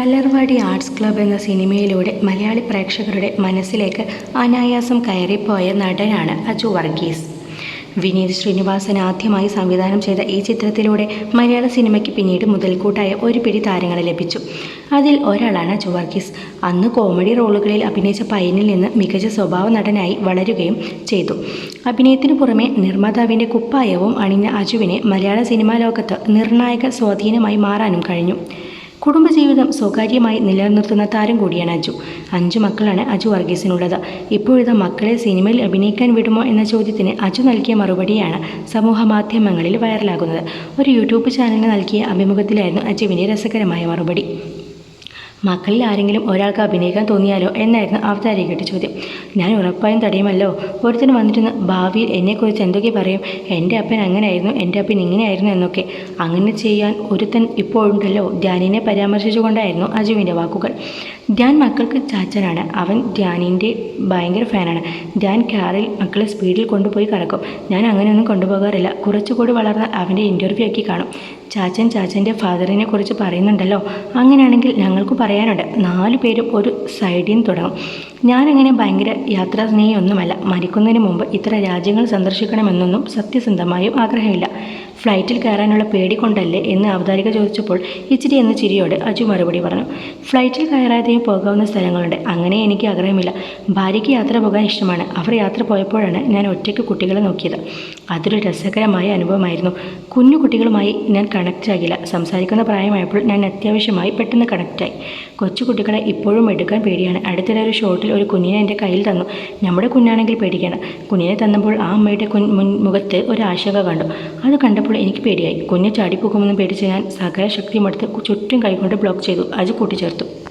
Malarvadi arts club എന്ന സിനിമയിലൂടെ മലയാളി പ്രേക്ഷകരുടെ മനസ്സിലേക്ക് അനായാസം കയറിപ്പോയ നടനാണ് അജു വർഗീസ്. വിനീത് ശ്രീനിവാസൻ ആദ്യമായി സംവിധാനം ചെയ്ത ഈ ചിത്രത്തിലൂടെ മലയാള സിനിമയ്ക്ക് പിന്നീട് മുതൽക്കൂട്ടായ ഒരു പിടി താരങ്ങളെ ലഭിച്ചു. അതിൽ ഒരാളാണ് അജു വർഗീസ്. അന്ന് കോമഡി റോളുകളിൽ അഭിനയിച്ച പയ്യനിൽ നിന്ന് മികച്ച സ്വഭാവ നടനായി വളരുകയും ചെയ്തു. അഭിനയത്തിനു പുറമെ നിർമ്മാതാവിന്റെ കുപ്പായവും അണിഞ്ഞ അജുവിനെ മലയാള സിനിമാ ലോകത്ത് നിർണായക സ്വാധീനമായി മാറാനും കഴിഞ്ഞു. കുടുംബജീവിതം സ്വകാര്യമായി നിലനിർത്തുന്ന താരം കൂടിയാണ് അജു. അഞ്ചു മക്കളാണ് അജു വർഗീസിനുള്ളത്. ഇപ്പോഴത്തെ മക്കളെ സിനിമയിൽ അഭിനയിക്കാൻ വിടുമോ എന്ന ചോദ്യത്തിന് അജു നൽകിയ മറുപടിയാണ് സമൂഹ മാധ്യമങ്ങളിൽ വൈറലാകുന്നത്. ഒരു യൂട്യൂബ് ചാനലിന് നൽകിയ അഭിമുഖത്തിലായിരുന്നു അജുവിന്റെ രസകരമായ മറുപടി. മക്കളിൽ ആരെങ്കിലും ഒരാൾക്ക് അഭിനയിക്കാൻ തോന്നിയാലോ എന്നായിരുന്നു അവതാരികയുടെ ചോദ്യം. ഞാൻ ഉറപ്പായും തടയുമല്ലോ. ഒരുത്തന് വന്നിരുന്ന് ഭാവിയിൽ എന്നെക്കുറിച്ച് എന്തൊക്കെ പറയും? എന്റെ അപ്പൻ അങ്ങനെയായിരുന്നു എന്റെ അപ്പൻ ഇങ്ങനെയായിരുന്നു എന്നൊക്കെ. അങ്ങനെ ചെയ്യാൻ ഒരുത്തൻ ഇപ്പോഴുണ്ടല്ലോ. ധ്യാനിനെ പരാമർശിച്ചുകൊണ്ടായിരുന്നു അജുവിന്റെ വാക്കുകൾ. ധ്യാൻ മക്കൾക്ക് ചാച്ചനാണ്. അവൻ ധ്യാനിന്റെ ഭയങ്കര ഫാനാണ്. ധ്യാൻ കാറിൽ മക്കളെ സ്പീഡിൽ കൊണ്ടുപോയി കറക്കും. ഞാൻ അങ്ങനെയൊന്നും കൊണ്ടുപോകാറില്ല. കുറച്ചുകൂടി വളർന്നാൽ അവന്റെ ഇന്റർവ്യൂ ആക്കി കാണും. ചാച്ചൻ ചാച്ചന്റെ ഫാദറിനെ കുറിച്ച് പറയുന്നുണ്ടല്ലോ. അങ്ങനെയാണെങ്കിൽ ഞങ്ങൾക്ക് പറയാനുണ്ട്. നാല് പേരും ഒരു സൈഡിൽ നിന്ന് തുടങ്ങും. ഞാനങ്ങനെ ഭയങ്കര യാത്രാസ്നേഹിയൊന്നുമല്ല. മരിക്കുന്നതിന് മുമ്പ് ഇത്ര രാജ്യങ്ങൾ സന്ദർശിക്കണമെന്നൊന്നും സത്യസന്ധമായും ആഗ്രഹമില്ല. ഫ്ലൈറ്റിൽ കയറാനുള്ള പേടി കൊണ്ടല്ലേ എന്ന് അവതാരിക ചോദിച്ചപ്പോൾ ഇച്ചിരി എന്ന ചിരിയോട് അജു മറുപടി പറഞ്ഞു ഫ്ലൈറ്റിൽ കയറാതെയും പോകാവുന്ന സ്ഥലങ്ങളുണ്ട്. അങ്ങനെ എനിക്ക് ആഗ്രഹമില്ല. ഭാര്യയ്ക്ക് യാത്ര പോകാൻ ഇഷ്ടമാണ്. അവർ യാത്ര പോയപ്പോഴാണ് ഞാൻ ഒറ്റയ്ക്ക് കുട്ടികളെ നോക്കിയത്. അതൊരു രസകരമായ അനുഭവമായിരുന്നു. കുഞ്ഞു കുട്ടികളുമായി ഞാൻ കണക്റ്റ് ആകില്ല. സംസാരിക്കുന്ന പ്രായമായപ്പോൾ ഞാൻ അത്യാവശ്യമായി പെട്ടെന്ന് കണക്റ്റായി കൊച്ചു കുട്ടികളെ ഇപ്പോഴും എടുക്കാൻ പേടിയാണ്. അടുത്തിടെ ഒരു ഷോട്ടിൽ ഒരു കുഞ്ഞിനെ എന്റെ കയ്യിൽ തന്നു. നമ്മുടെ കുഞ്ഞാണെങ്കിൽ പേടിക്കണം. കുഞ്ഞിനെ തന്നപ്പോൾ ആ അമ്മയുടെ കുൻ മുഖത്ത് ഒരു ആശങ്ക കണ്ടു. അത് കണ്ടപ്പോൾ എനിക്ക് പേടിയായി. കുഞ്ഞ് ചാടിപ്പോകുമെന്ന് പേടിച്ച് ഞാൻ സകല ശക്തിയുമെടുത്ത് ചുറ്റും കൈകൊണ്ട് ബ്ലോക്ക് ചെയ്തു. അത് കൂട്ടിച്ചേർത്തു.